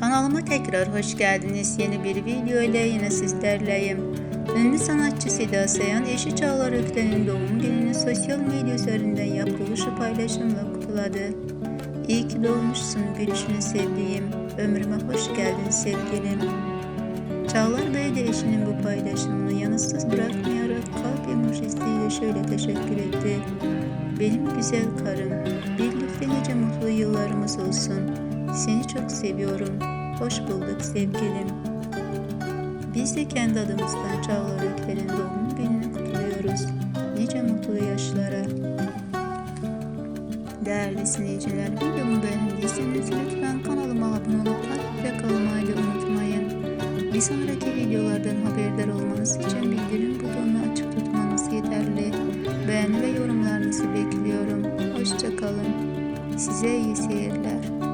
Kanalıma tekrar hoş geldiniz. Yeni bir video ile yine sizlerleyim. Ünlü sanatçı Seda Sayan eşi Çağlar Ökten'in doğum gününü sosyal medya üzerinden yaptığı şu paylaşımla kutladı. İyi ki doğmuşsun gülüşünü sevdiğim, ömrüme hoş geldin sevgilim. Çağlar Bey de eşinin bu paylaşımını yanıtsız bırakmayarak kalp emojisiyle şöyle teşekkür etti. Benim güzel karım, birlikte nice mutlu yıllarımız olsun. Seni çok seviyorum. Hoş bulduk sevgilim. Biz de kendi adımızdan Çağlar Ökten'in doğum gününü kutluyoruz. Nice mutlu yaşlara. Değerli izleyiciler, videomu beğendiyseniz lütfen kanalıma abone olup takipte kalmayı unutmayın. Bir sonraki videolardan haberdar olmanız için bildirim butonunu açık tutmanız yeterli. Beğeni ve yorumlarınızı bekliyorum. Hoşçakalın. Size iyi seyirler.